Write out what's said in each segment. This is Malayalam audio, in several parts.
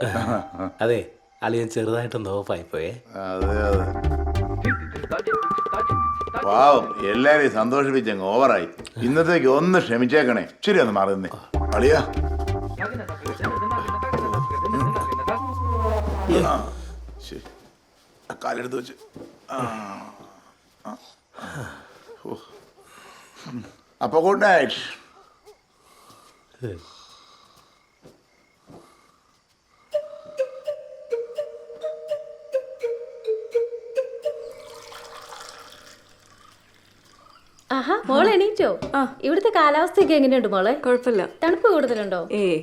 അതെ അളിയൻ ചെറുതായിട്ടൊന്ന് ഓഫായിപ്പോയേ. പോയേ അതെ അതെ. പാവം എല്ലാരെയും സന്തോഷിപ്പിച്ചങ്ങ് ഓവറായി. ഇന്നത്തേക്ക് ഒന്ന് ക്ഷമിച്ചേക്കണേ. ശരി ഒന്ന് മാറുന്നേ അളിയാ. ആ, ശരി. ആ, കാലെടുത്ത് വെച്ച്. ആ, ആ, ഓ. അപ്പൊ ഗുഡ് നൈറ്റ്. ആഹാ മോൾ എണീറ്റോ? ആ. ഇവിടുത്തെ കാലാവസ്ഥയൊക്കെ എങ്ങനെയുണ്ട് മോളെ? കുഴപ്പമില്ല. തണുപ്പ് കൂടുതലുണ്ടോ? ഏ.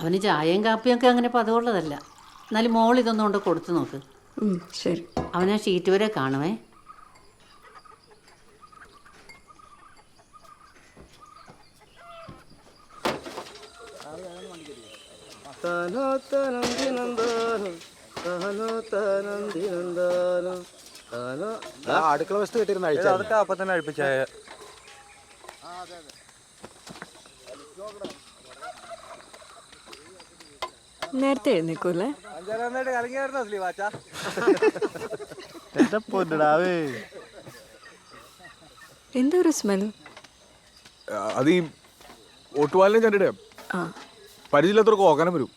അവന് ചായയും കാപ്പിയും ഒക്കെ അങ്ങനെ പതിവുള്ളതല്ല. എന്നാലും മോൾ ഇതൊന്നും കൊണ്ട് കൊടുത്തു നോക്ക്. ഉം, ശരി. അവനാ ഷീറ്റ് വരെ കാണുമേ അടുക്കള വസ്തു കിട്ടിയിരുന്ന അഴിച്ചാ അതൊക്കെ അപ്പൊ തന്നെ അഴിപ്പിച്ചായ നേരത്തെ എഴുന്നേക്കൂല്ലേ? എന്താ ഒരു സ്മെൽ. അത് ഈ ഒട്ടുപാലിനെ ചണ്ടിടെ. ആ. പരിചയമില്ലാത്തവർക്ക് ഓക്കാനം വരും.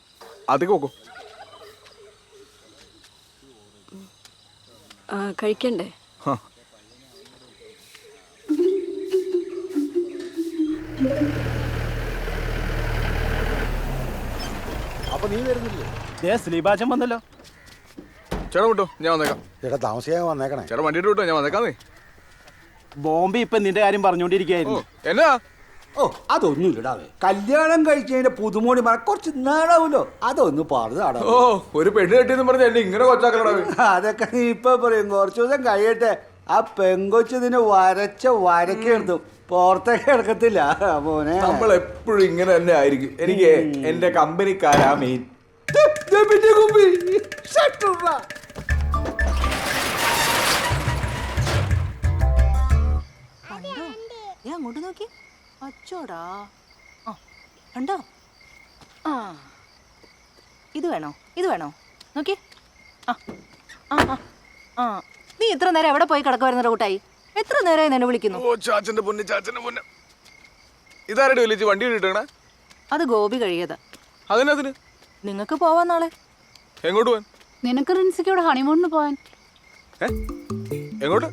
അതൊക്കെ നോക്കും ആ, കഴിക്കണ്ടേ? അപ്പൊ നീ വരുന്നില്ലേ? ദേ സ്ലീപാച്ചൻ വന്നല്ലോ. ചേട്ടാ വിട്ടോ ഞാൻ വന്നേക്കാം. ചേട്ടാ താമസിക്കാൻ വന്നേക്കണേ. ചേട്ടാ വണ്ടിയിട്ട് വിട്ടോ ഞാൻ വന്നേക്കാന്നേ ബോംബെ ഇപ്പൊ നിന്റെ കാര്യം പറഞ്ഞോണ്ടിരിക്കായിരുന്നു എന്നാ? ഓ അതൊന്നുമില്ലടാവേ കല്യാണം കഴിച്ചതിന്റെ പുതുമോണി മറ കുറച്ച് നാടാവൂലോ അതൊന്ന് പാടുതാടാ ഓ ഒരു പെണ്ണ് കെട്ടിയെന്ന് പറഞ്ഞ എന്നെ ഇങ്ങനെ കൊച്ചാക്കളടാ അതൊക്കെ നീ ഇപ്പൊ പറയും. കുറച്ചു ദിവസം കഴിയട്ടെ. ആ പെങ്കൊച്ചതിന് വരച്ച വരക്കെ എടുത്തു പുറത്തേക്ക് എടുക്കത്തില്ല മോനെ. നമ്മൾ എപ്പോഴും ഇങ്ങനെ തന്നെ ആയിരിക്കും. എനിക്ക് എന്റെ കമ്പനിക്കാരാ മെയിൻ കണ്ടോ? ഞാൻ അങ്ങോട്ട് നോക്കി. അച്ചോടാ. ആ. കണ്ടോ? ആ. ഇത് വേണോ? ഇത് വേണോ? നോക്കി. ആ. ആ ആ. ആ. നീ ഇത്ര നേരം എവിടെ പോയി കിടക്കുമായിരുന്നു റൂട്ടായി എത്ര നേരമായി നിന്നെ വിളിക്കുന്നു? ഓ ചാച്ചന്റെ പൊന്ന് ചാച്ചന്റെ പൊന്ന്. ഇതാരുടെ വിളിച്ച് വണ്ടി കിട്ടണേ അത് ഗോപി കഴിയത്. അതിനതിന് നിങ്ങൾക്ക് പോവാൻ നാളെ. എങ്ങോട്ട് പോവാൻ? നിനക്ക് റിൻസിക്കോട് ഹണിമൂണിന് പോവാൻ. എങ്ങോട്ട്?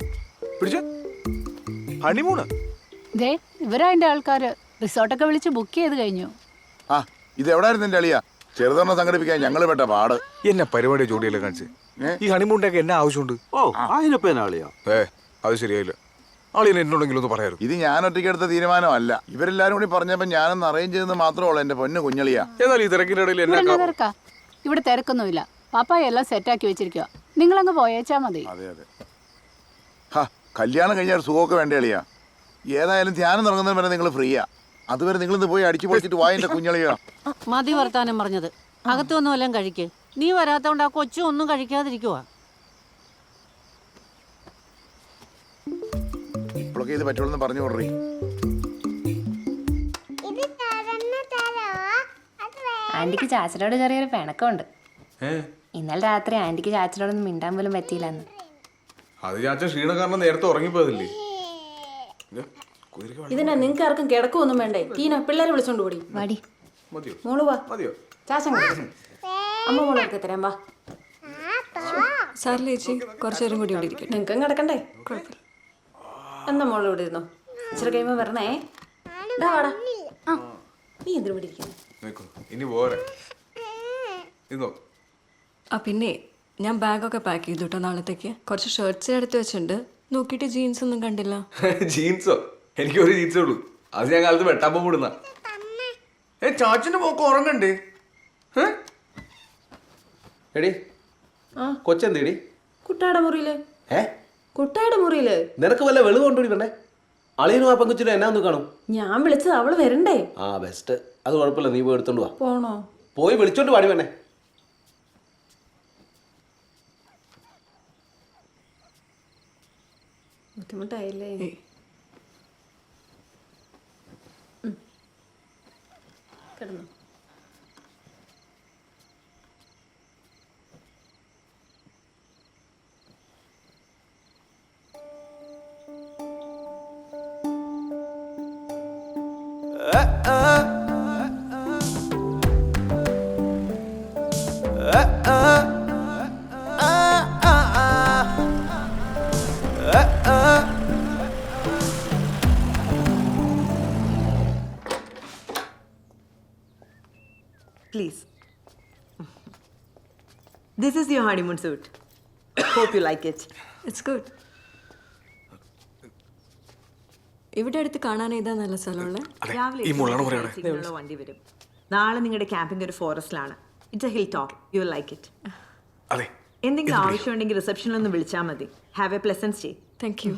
പിടിച്ച. ഹണിമൂണ്? ദേ ഇവരതിന്റെ ആൾക്കാർ റിസോർട്ടൊക്കെ വിളിച്ച് ബുക്ക് ചെയ്ത് കഴിഞ്ഞു. ആ ഇത് എവിടായിരുന്നു എന്റെ അളിയ? ചെറുതൊരെണ്ണം സംഘടിപ്പിക്കാൻ ഞങ്ങൾ പെട്ട പാട്. എന്നെ പരിപാടി ജോഡിയല്ലേ കാണിച്ച്? ഈ ഹണിമൂണ്ടൊക്കെ എന്നാ ആവശ്യമുണ്ട്? ഓ അതിനൊപ്പം എന്നാ കളിയാ ഏ അത് ശരിയായില്ല. ആളിനെ എന്നോടെങ്കിലും ഒന്ന് പറയായിരുന്നു. ഇത് ഞാൻ ഒറ്റയ്ക്ക് എടുത്ത തീരുമാനമല്ല ഇവരെല്ലാരും കൂടി പറഞ്ഞപ്പോ ഞാനൊന്ന് അറേഞ്ച് ചെയ്തെന്ന് മാത്രമേ ഉള്ളൂ എന്റെ പൊന്നു കുഞ്ഞളിയാ. എന്നാൽ ഈ തിരക്കിന്റെ ഇടയിൽ ഇവിടെ എന്നെ എന്നാ തിരക്കാ ഇവിടെ തിരക്കൊന്നുമില്ല. പാപ്പായ എല്ലാം സെറ്റാക്കി വെച്ചിരിക്കുക നിങ്ങളങ്ങ് പോയേച്ചാ മതി. അതെ അതെ. ഹാ കല്യാണം കഴിഞ്ഞാൽ ഒരു സുഖമൊക്കെ വേണ്ട അളിയാ? ഏതായാലും ധ്യാനം തുടങ്ങുന്നതിന് വരെ നിങ്ങൾ ഫ്രീയാ അതുവരെ നിങ്ങൾ ഇന്ന് പോയി അടിച്ചു പൊളിച്ചിട്ട് വായന്റെ കുഞ്ഞളിയോ? മതി വർത്താനം പറഞ്ഞത്. അകത്തു വന്നു എല്ലാം കഴിക്ക്. നീ വരാത്തോണ്ട് ആ കൊച്ചു ഒന്നും കഴിക്കാതിരിക്കുക ഇപ്പോഴൊക്കെ ഇത് പറ്റുള്ളൂ പറഞ്ഞു കൊടുറി. ആന്റിക്ക് ചാച്ചനോട് ചെറിയൊരു പിണക്കമുണ്ട്. ഇന്നലെ രാത്രി ആന്റിക്ക് ചാച്ചനോടൊന്നും മിണ്ടാൻ പോലും പറ്റിയില്ലെന്ന്. അത് ചാച്ചൻ ക്ഷീണം കാരണം നേരത്തെ ഉറങ്ങിപ്പോയതല്ലേ? ഇതിനാ നിങ്ങൾക്ക് ആർക്കും കിടക്കൊന്നും വേണ്ടേ? ടീന പിള്ളേരെ വിളിച്ചോണ്ട് കൂടി വാടി. മതിയോ? മോൾ വാ. മതിയോ? ചാച്ചൻ. അമ്മ മോളെ എടുത്ത് തരാം വാ. സാറിലെ ചേച്ചി കുറച്ചു നേരം കൂടി ഇവിടെ ഇരിക്കട്ടെ. നിങ്ങൾക്കും കിടക്കണ്ടേ? കുഴപ്പമില്ല. എന്നാ മോൾ ഇവിടെ ഇരുന്നോ? ഇച്ചിരി കഴിയുമ്പോ വരണേ. വാടാ. ആ നീ എന്തിനു ഇവിടെ ഇരിക്കുന്നു? ആ പിന്നെ ഞാൻ ബാഗൊക്കെ പാക്ക് ചെയ്തു കേട്ടോ നാളത്തേക്ക്. കുറച്ച് ഷർട്ട്സ് എടുത്ത് വെച്ചിട്ടുണ്ട്. നോക്കിയിട്ട് ജീൻസ് ഒന്നും കണ്ടില്ല. ജീൻസോ എനിക്ക് ഒരു ജീൻസേ ഉള്ളൂ. അത് ഞാൻ കാലത്ത് വെട്ടാൻ പോകുന്ന ഏ ചാച്ചിന്റെ പോക്ക് ഉറങ്ങണ്ടേ? എടി. കൊച്ചെന്തേടി? കുട്ടാട മുറിയിൽ. ഏ? കുട്ടാട മുറിയിൽ. നിനക്ക് വല്ല വെളിവ് കൊണ്ടുകൂടി വേണ്ടേ അളിയനും ആ പെങ്കുച്ചിനും എന്നാ ഒന്ന് കാണും? ഞാൻ വിളിച്ചത് അവൾ വരണ്ടേ? ആ ബെസ്റ്റ് അത് കുഴപ്പമില്ല നീ പോയി എടുത്തോണ്ട് വാ. പോണോ? പോയി വിളിച്ചോണ്ട് പാടി വേണേ ബുദ്ധിമുട്ടായില്ലേ? കിടന്നു. Please. This is your honeymoon suit. Hope you like it. It's good ഇവിടെ അടുത്ത് കാണാൻ ഏതാ നല്ല സ്ഥലമുള്ളത്? രാവിലെ ഈ മുള്ളാണ് എട്ട് പറയണേ. സിഗ്നലുള്ള വണ്ടി വരും. നാളെ നിങ്ങളുടെ ക്യാമ്പിംഗ് ഒരു ഫോറസ്റ്റിലാണ്. It's a hill top you like it അതെ. എന്തെങ്കിലും ആവശ്യമുണ്ടെങ്കിൽ റിസപ്ഷനിൽ ഒന്ന് വിളിച്ചാൽ മതി. Have a pleasant stay thank you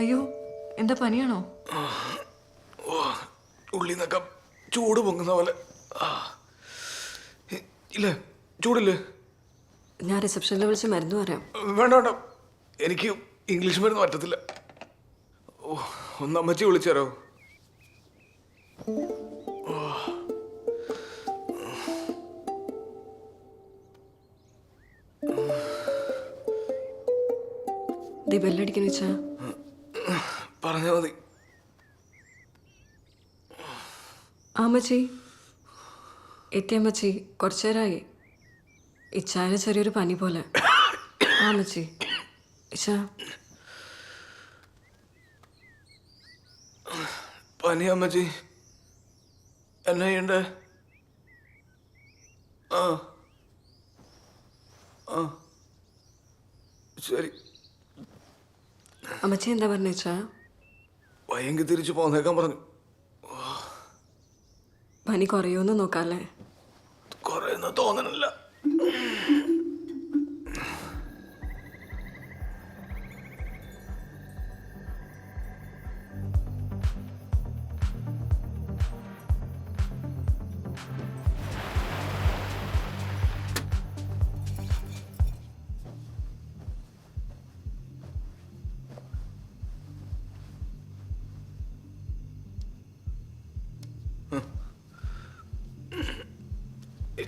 അയ്യോ എന്താ പനിയാണോ? ഉള്ളി നിന്നൊക്കെ ചൂട് പൊങ്ങുന്ന പോലെ. ഇല്ലേ ചൂടില്ലേ? ഞാൻ റിസപ്ഷനിൽ വിളിച്ച് മരുന്ന് പറയാം. വേണ്ട വേണ്ട. എനിക്ക് ഇംഗ്ലീഷ് മരുന്ന് പറ്റത്തില്ല. ഓ ഒന്ന് അമ്മച്ചി വിളിച്ചു തരാമോ ദീ ബെല്ലടിക്കുന്ന വെച്ചാ പറഞ്ഞാൽ മതി. ആമ്മച്ചി എത്തിയമ്മച്ചി കുറച്ചു നേരമായി ഇച്ചായന് ചെറിയൊരു പനി പോലെ. ആമ്മച്ചി ഇച്ച. പനി അമ്മച്ചി. എന്നാ ചെയ്യണ്ടേ? ആ. ആ. ശരി. അമ്മച്ചി എന്താ പറഞ്ഞ വെച്ചാ വയ്യെങ്കിൽ തിരിച്ചു പോന്നേക്കാൻ പറഞ്ഞു. പനി കുറയുമെന്ന് നോക്കാല്ലേ? കുറയുന്ന തോന്നണില്ല.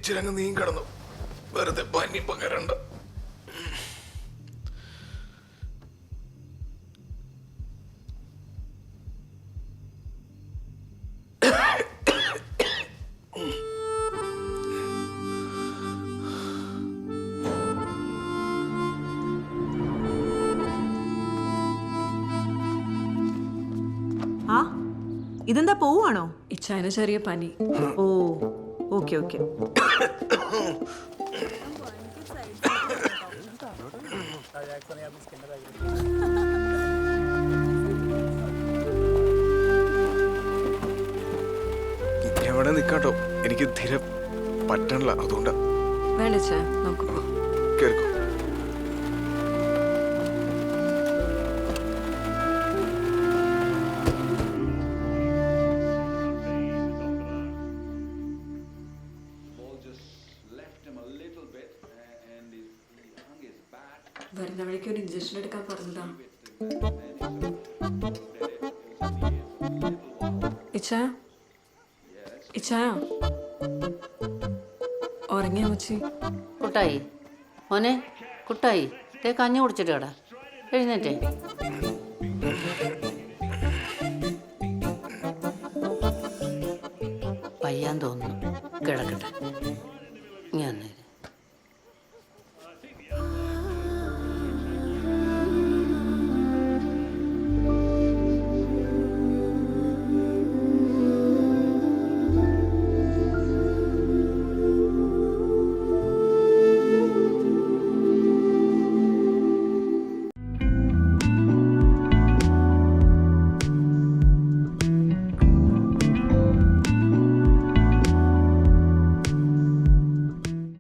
ഇച്ചിരി അങ്ങ് നീ കിടന്നു. വെറുതെ പനി പകരണ്ട. ആ ഇതെന്താ പോവാണോ ഇച്ചാന ചെറിയ പനി. Oh okay okay. എവിടെ നിൽക്കാട്ടോ എനിക്ക് തീരെ പറ്റണില്ല അതുകൊണ്ടാ. വേണ്ട നമുക്ക് കേൾക്കോ വരുന്ന ഒരു ഇഞ്ചക്ഷൻ എടുക്കാൻ പറഞ്ഞതാ. കുട്ടായി മോനെ കുട്ടായി തേ കഞ്ഞി കുടിച്ചിട്ട് കടാ എഴുന്നേറ്റേ. വയ്യാൻ തോന്നുന്നു. കിടക്കട്ടെ. ഞാൻ നേരെ